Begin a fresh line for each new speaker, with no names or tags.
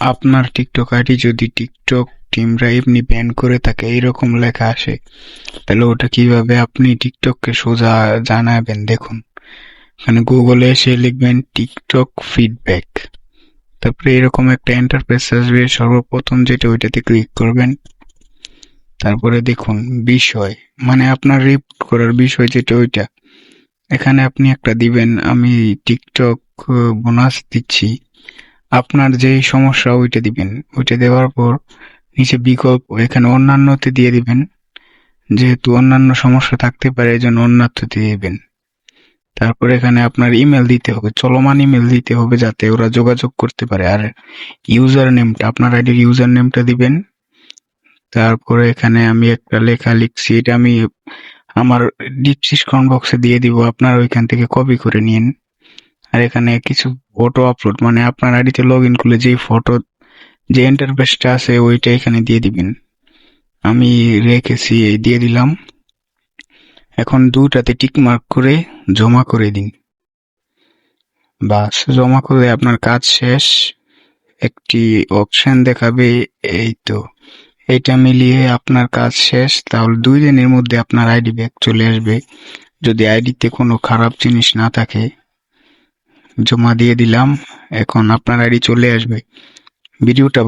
আপনার TikTok ID যদি TikTok টিমরা এমনি ব্যান করে থাকে, এইরকম লেখা আসে, তাহলে ওটা কীভাবে আপনি টিকটককে সোজা জানাবেন? দেখুন, এখানে গুগলে এসে লিখবেন টিকটক ফিডব্যাক তারপরে এরকম একটা ইন্টারফেস আসবে, সর্বপ্রথম যেটা ওইটাতে ক্লিক করবেন। তারপরে দেখুন, বিষয় মানে আপনার রিপোর্ট করার বিষয় যেটা ওইটা। এখানে আপনি একটা দিবেন, আমি টিকটক বোনাস দিচ্ছি। আপনার যে সমস্যা, ওইটা দিবেন। ওইটা দেওয়ার পর নিচে বিকল্প, এখানে অন্যান্যতে দিয়ে দিবেন। যেহেতু অন্যান্য সমস্যা থাকতে পারে এই জন্য অন্যান্যতে দিবেন। তারপর এখানে আপনার ইমেল দিতে হবে, চলমান ইমেল দিতে হবে যাতে ওরা যোগাযোগ করতে পারে। আর ইউজার নেমটা আপনার আইডির ইউজার নেমটা দিবেন। তারপরে এখানে আমি একটা লেখা লিখছি, এটা আমি আমার ডিসক্রিপশন বক্সে দিয়ে দিব। আপনার ওইখান থেকে কপি করে নিন। আর এখানে কিছু ফটো আপলোড মানে আপনার আইডিতে লগ ইন করলে যেই ফটো যে ইন্টারফেসটা আছে ওইটা এখানে দিয়ে দিবেন। আমি রেখেছি, এই দিয়ে দিলাম। এখন দুটাতে টিক মার্ক করে জমা করে দিন। বাস, জমা করে আপনার কাজ শেষ। একটি অপশন দেখাবে, এই তো। এটা মিলিয়ে আপনার কাজ শেষ। তাহলে দুই দিনের মধ্যে আপনার আইডি ব্যাক চলে আসবে। যদি আইডিতে কোনো খারাপ জিনিস না থাকে। জমা দিয়ে দিলাম। এখন আপনার আইডি চলে আসবে। ভিডিওটা